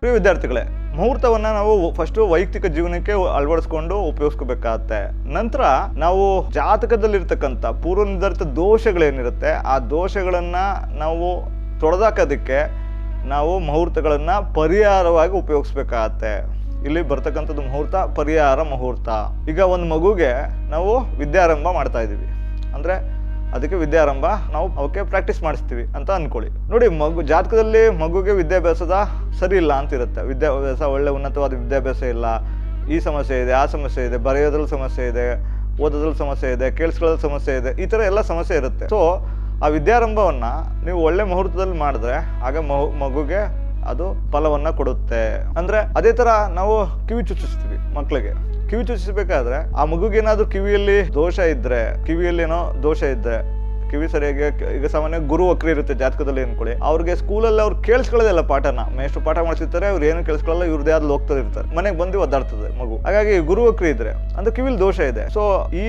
ಪ್ರಿಯ ವಿದ್ಯಾರ್ಥಿಗಳೇ, ಮುಹೂರ್ತವನ್ನು ನಾವು ಫಸ್ಟ್ ವೈಯಕ್ತಿಕ ಜೀವನಕ್ಕೆ ಅಳವಡಿಸ್ಕೊಂಡು ಉಪಯೋಗಿಸ್ಕೋಬೇಕಾಗತ್ತೆ. ನಂತರ ನಾವು ಜಾತಕದಲ್ಲಿರ್ತಕ್ಕಂಥ ಪೂರ್ವ ನಿರ್ಧಾರಿತ ದೋಷಗಳೇನಿರುತ್ತೆ, ಆ ದೋಷಗಳನ್ನ ನಾವು ತೊಡೆದಾಕೋದಕ್ಕೆ ನಾವು ಮುಹೂರ್ತಗಳನ್ನು ಪರಿಹಾರವಾಗಿ ಉಪಯೋಗಿಸ್ಬೇಕಾಗತ್ತೆ. ಇಲ್ಲಿ ಬರ್ತಕ್ಕಂಥದ್ದು ಮುಹೂರ್ತ, ಪರಿಹಾರ ಮುಹೂರ್ತ. ಈಗ ಒಂದು ಮಗುಗೆ ನಾವು ವಿದ್ಯಾರಂಭ ಮಾಡ್ತಾ ಇದ್ದೀವಿ. ಅಂದ್ರೆ ಅದಕ್ಕೆ ವಿದ್ಯಾರಂಭ, ನಾವು ಅವಕ್ಕೆ ಪ್ರಾಕ್ಟೀಸ್ ಮಾಡಿಸ್ತೀವಿ ಅಂತ ಅನ್ಕೊಳ್ಳಿ. ನೋಡಿ, ಮಗು, ಜಾತಕದಲ್ಲಿ ಮಗುಗೆ ವಿದ್ಯಾಭ್ಯಾಸದ ಸರಿ ಇಲ್ಲ ಅಂತ ಇರುತ್ತೆ ವಿದ್ಯಾಭ್ಯಾಸ ಒಳ್ಳೆ ಉನ್ನತವಾದ ವಿದ್ಯಾಭ್ಯಾಸ ಇಲ್ಲ. ಈ ಸಮಸ್ಯೆ ಇದೆ, ಆ ಸಮಸ್ಯೆ ಇದೆ, ಬರೆಯೋದ್ರಲ್ಲಿ ಸಮಸ್ಯೆ ಇದೆ, ಓದೋದ್ರಲ್ಲಿ ಸಮಸ್ಯೆ ಇದೆ ಕೇಳಿಸ್ಕೊಳ್ಳೋದ್ರ ಸಮಸ್ಯೆ ಇದೆ, ಈ ಥರ ಎಲ್ಲ ಸಮಸ್ಯೆ ಇರುತ್ತೆ. ಸೊ ಆ ವಿದ್ಯಾರಂಭವನ್ನು ನೀವು ಒಳ್ಳೆ ಮುಹೂರ್ತದಲ್ಲಿ ಮಾಡಿದ್ರೆ, ಆಗ ಮಗು, ಮಗುಗೆ ಅದು ಫಲವನ್ನು ಕೊಡುತ್ತೆ. ಅಂದರೆ ಅದೇ ಥರ ನಾವು ಕಿವಿ ಚುಚ್ಚಿಸ್ತೀವಿ ಮಕ್ಕಳಿಗೆ ಕಿವಿ ಚುಚ್ಚಿಸಬೇಕಾದ್ರೆ ಆ ಮಗುಗೇನಾದ್ರೂ ಕಿವಿಯಲ್ಲಿ ದೋಷ ಇದ್ರೆ ಕಿವಿಯಲ್ಲಿ ಏನೋ ದೋಷ ಇದ್ರೆ ಕಿವಿ ಸರಿಯಾಗಿ, ಈಗ ಸಾಮಾನ್ಯ ಗುರು ವಕ್ರಿ ಇರುತ್ತೆ ಜಾತಕದಲ್ಲಿ ಅನ್ಕೊಳ್ಳಿ ಅವ್ರಿಗೆ ಸ್ಕೂಲಲ್ಲಿ ಅವ್ರು ಕೇಳಿಸ್ಕೊಳ್ಳೋದಿಲ್ಲ ಪಾಠನ. ಮೇಷ್ಟು ಪಾಠ ಮಾಡ್ತಿರ್ತಾರೆ ಅವ್ರು ಏನು ಕೇಳಿಸ್ಕೊಳ್ಳಲ್ಲ ಇವ್ರದೇ ಆದ ಹೋಗ್ತಾ ಇರ್ತಾರೆ. ಮನೆಗೆ ಬಂದು ಒದ್ದಾಡ್ತದೆ ಮಗು. ಹಾಗಾಗಿ ಗುರು ವಕ್ರಿ ಇದ್ರೆ, ಅಂದ್ರೆ ಕಿವಿಲಿ ದೋಷ ಇದೆ. ಸೊ ಈ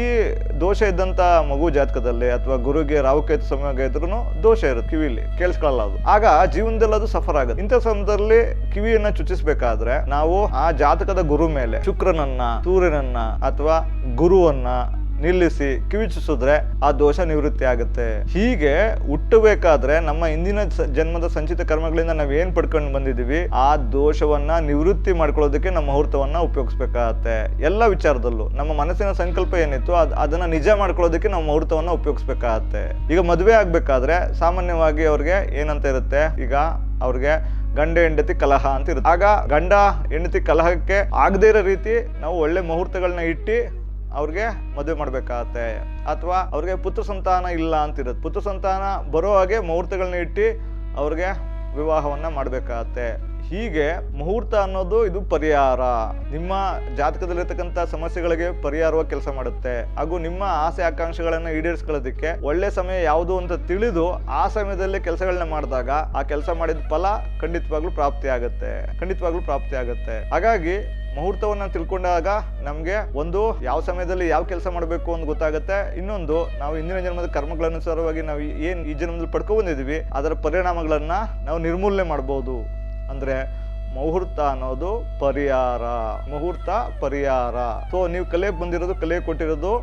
ದೋಷ ಇದ್ದಂತ ಮಗು ಜಾತಕದಲ್ಲಿ ಅಥವಾ ಗುರುಗೆ ರಾಹುಕೇತು ಸಮಯ ಇದ್ರೂ ದೋಷ ಇರುತ್ತೆ ಕಿವಿಲಿ. ಕೇಳಿಸ್ಕೊಳ್ಳಲ್ಲ ಅದು. ಆಗ ಜೀವನದಲ್ಲಿ ಅದು ಸಫರ್ ಆಗುತ್ತೆ. ಇಂಥ ಸಂದರ್ಭದಲ್ಲಿ ಕಿವಿಯನ್ನ ಚುಚ್ಚಿಸಬೇಕಾದ್ರೆ, ನಾವು ಆ ಜಾತಕದ ಗುರು ಮೇಲೆ ಶುಕ್ರನನ್ನ, ಸೂರ್ಯನನ್ನ ಅಥವಾ ಗುರುವನ್ನ ನಿಲ್ಲಿಸಿ ಕಿವಿಚಿಸಿದ್ರೆ ಆ ದೋಷ ನಿವೃತ್ತಿ ಆಗುತ್ತೆ. ಹೀಗೆ ಹುಟ್ಟಬೇಕಾದ್ರೆ ನಮ್ಮ ಹಿಂದಿನ ಜನ್ಮದ ಸಂಚಿತ ಕರ್ಮಗಳಿಂದ ನಾವು ಏನ್ ಪಡ್ಕೊಂಡು ಬಂದಿದೀವಿ? ಆ ದೋಷವನ್ನ ನಿವೃತ್ತಿ ಮಾಡ್ಕೊಳ್ಳೋದಕ್ಕೆ ನಮ್ಮ ಮುಹೂರ್ತವನ್ನ ಉಪಯೋಗಿಸ್ಬೇಕಾಗತ್ತೆ. ಎಲ್ಲ ವಿಚಾರದಲ್ಲೂ. ನಮ್ಮ ಮನಸ್ಸಿನ ಸಂಕಲ್ಪ ಏನಿತ್ತು ಅದ್, ಅದನ್ನ ನಿಜ ಮಾಡ್ಕೊಳ್ಳೋದಕ್ಕೆ ನಾವು ಮುಹೂರ್ತವನ್ನ ಉಪಯೋಗಿಸ್ಬೇಕಾಗತ್ತೆ. ಈಗ ಮದುವೆ ಆಗ್ಬೇಕಾದ್ರೆ ಸಾಮಾನ್ಯವಾಗಿ ಅವ್ರಿಗೆ ಏನಂತ ಇರುತ್ತೆ? ಈಗ ಅವ್ರಿಗೆ ಗಂಡ, ಹೆಂಡತಿ, ಕಲಹ ಅಂತ ಇರುತ್ತೆ. ಆಗ ಗಂಡ, ಹೆಂಡತಿ, ಕಲಹಕ್ಕೆ ಆಗದೇ ಇರೋ ರೀತಿ ನಾವು ಒಳ್ಳೆ ಮುಹೂರ್ತಗಳನ್ನ ಇಟ್ಟು ಅವ್ರಿಗೆ ಮದುವೆ ಮಾಡಬೇಕಾಗತ್ತೆ. ಅಥವಾ ಅವ್ರಿಗೆ ಪುತ್ರ ಸಂತಾನ ಇಲ್ಲ ಅಂತಿರುತ್ತೆ ಪುತ್ರ ಸಂತಾನ ಬರೋ ಹಾಗೆ ಮುಹೂರ್ತಗಳನ್ನ ಇಟ್ಟು ಅವ್ರಿಗೆ ವಿವಾಹವನ್ನ ಮಾಡಬೇಕಾಗತ್ತೆ. ಹೀಗೆ ಮುಹೂರ್ತ ಅನ್ನೋದು ಇದು ಪರಿಹಾರ. ನಿಮ್ಮ ಜಾತಕದಲ್ಲಿರ್ತಕ್ಕಂಥ ಸಮಸ್ಯೆಗಳಿಗೆ ಪರಿಹಾರವಾಗಿ ಕೆಲಸ ಮಾಡುತ್ತೆ. ಹಾಗೂ ನಿಮ್ಮ ಆಸೆ ಆಕಾಂಕ್ಷೆಗಳನ್ನು ಈಡೇರಿಸ್ಕೊಳ್ಳೋದಕ್ಕೆ ಒಳ್ಳೆ ಸಮಯ ಯಾವುದು ಅಂತ ತಿಳಿದು ಆ ಸಮಯದಲ್ಲಿ ಕೆಲಸಗಳನ್ನ ಮಾಡಿದಾಗ ಆ ಕೆಲಸ ಮಾಡಿದ ಫಲ ಖಂಡಿತವಾಗ್ಲೂ ಪ್ರಾಪ್ತಿ ಆಗುತ್ತೆ ಖಂಡಿತವಾಗ್ಲೂ ಪ್ರಾಪ್ತಿ ಆಗುತ್ತೆ ಹಾಗಾಗಿ ಮುಹೂರ್ತವನ್ನ ತಿಳ್ಕೊಂಡಾಗ ನಮಗೆ ಒಂದು ಯಾವ ಸಮಯದಲ್ಲಿ ಯಾವ ಕೆಲಸ ಮಾಡಬೇಕು ಅಂತ ಗೊತ್ತಾಗುತ್ತೆ. ಇನ್ನೊಂದು, ನಾವು ಹಿಂದಿನ ಜನ್ಮದ ಕರ್ಮಗಳನುಸಾರವಾಗಿ ನಾವು ಏನು ಈ ಜನ್ಮದಲ್ಲಿ ಪಡ್ಕೊ ಬಂದಿದೀವಿ ಅದರ ಪರಿಣಾಮಗಳನ್ನ ನಾವು ನಿರ್ಮೂಲನೆ ಮಾಡ್ಬೋದು. ಅಂದ್ರೆ ಮುಹೂರ್ತ ಅನ್ನೋದು ಪರಿಹಾರ, ಮುಹೂರ್ತ ಪರಿಹಾರ. ಸೊ ನೀವು ಕಲೆಗೆ ಬಂದಿರೋದು ಕಲೆ ಕೊಟ್ಟಿರೋದು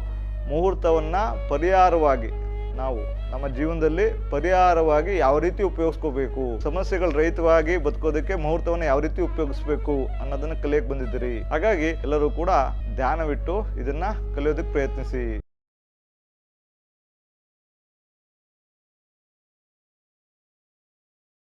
ಮುಹೂರ್ತವನ್ನು ಪರಿಹಾರವಾಗಿ. ನಾವು ನಮ್ಮ ಜೀವನದಲ್ಲಿ ಪರಿಹಾರವಾಗಿ ಯಾವ ರೀತಿ ಉಪಯೋಗಿಸ್ಕೋಬೇಕು, ಸಮಸ್ಯೆಗಳ ರಹಿತವಾಗಿ ಬದುಕೋದಕ್ಕೆ ಮುಹೂರ್ತವನ್ನು ಯಾವ ರೀತಿ ಉಪಯೋಗಿಸ್ಬೇಕು ಅನ್ನೋದನ್ನ ಕಲಿಯಕ್ಕೆ ಬಂದಿದ್ದೀರಿ. ಹಾಗಾಗಿ ಎಲ್ಲರೂ ಕೂಡ ಧ್ಯಾನವಿಟ್ಟು ಇದನ್ನ ಕಲಿಯೋದಕ್ಕೆ ಪ್ರಯತ್ನಿಸಿ.